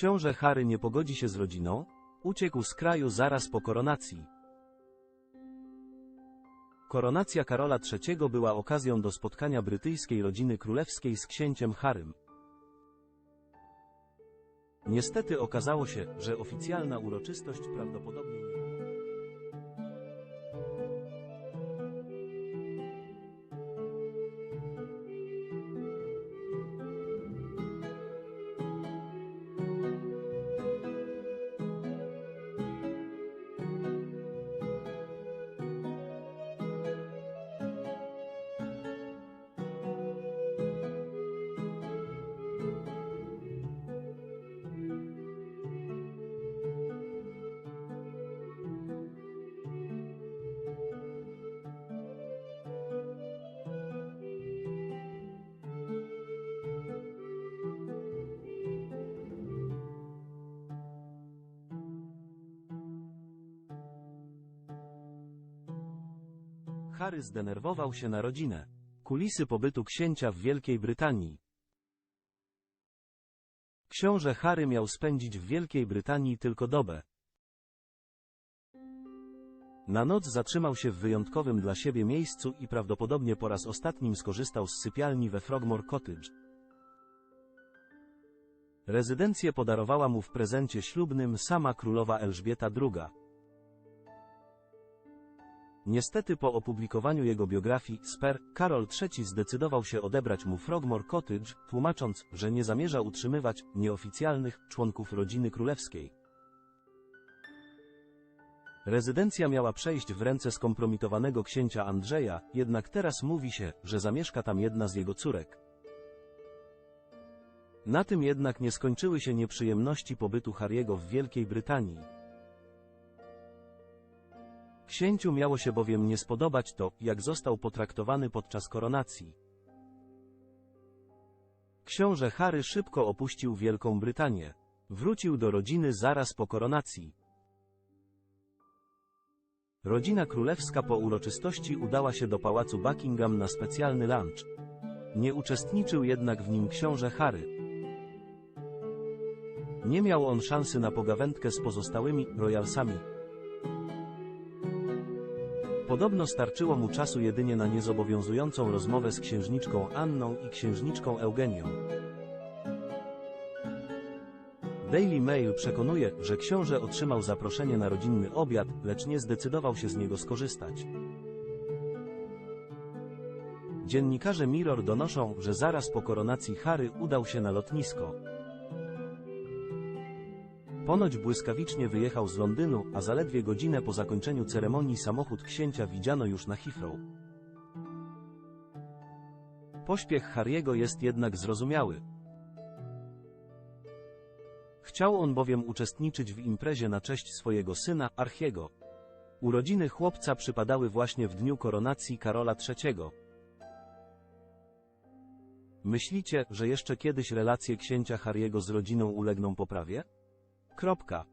Książę Harry nie pogodzi się z rodziną? Uciekł z kraju zaraz po koronacji. Koronacja Karola III była okazją do spotkania brytyjskiej rodziny królewskiej z księciem Harrym. Niestety okazało się, że oficjalna uroczystość prawdopodobnie nie Harry zdenerwował się na rodzinę. Kulisy pobytu księcia w Wielkiej Brytanii. Książę Harry miał spędzić w Wielkiej Brytanii tylko dobę. Na noc zatrzymał się w wyjątkowym dla siebie miejscu i prawdopodobnie po raz ostatnim skorzystał z sypialni we Frogmore Cottage. Rezydencję podarowała mu w prezencie ślubnym sama królowa Elżbieta II. Niestety po opublikowaniu jego biografii, Sper, Karol III zdecydował się odebrać mu Frogmore Cottage, tłumacząc, że nie zamierza utrzymywać nieoficjalnych członków rodziny królewskiej. Rezydencja miała przejść w ręce skompromitowanego księcia Andrzeja, jednak teraz mówi się, że zamieszka tam jedna z jego córek. Na tym jednak nie skończyły się nieprzyjemności pobytu Harry'ego w Wielkiej Brytanii. Księciu miało się bowiem nie spodobać to, jak został potraktowany podczas koronacji. Książę Harry szybko opuścił Wielką Brytanię. Wrócił do rodziny zaraz po koronacji. Rodzina królewska po uroczystości udała się do pałacu Buckingham na specjalny lunch. Nie uczestniczył jednak w nim książę Harry. Nie miał on szansy na pogawędkę z pozostałymi royalsami. Podobno starczyło mu czasu jedynie na niezobowiązującą rozmowę z księżniczką Anną i księżniczką Eugenią. Daily Mail przekonuje, że książę otrzymał zaproszenie na rodzinny obiad, lecz nie zdecydował się z niego skorzystać. Dziennikarze Mirror donoszą, że zaraz po koronacji Harry udał się na lotnisko. Ponoć błyskawicznie wyjechał z Londynu, a zaledwie godzinę po zakończeniu ceremonii samochód księcia widziano już na Heathrow. Pośpiech Harry'ego jest jednak zrozumiały. Chciał on bowiem uczestniczyć w imprezie na cześć swojego syna, Archiego. Urodziny chłopca przypadały właśnie w dniu koronacji Karola III. Myślicie, że jeszcze kiedyś relacje księcia Harry'ego z rodziną ulegną poprawie? Kropka.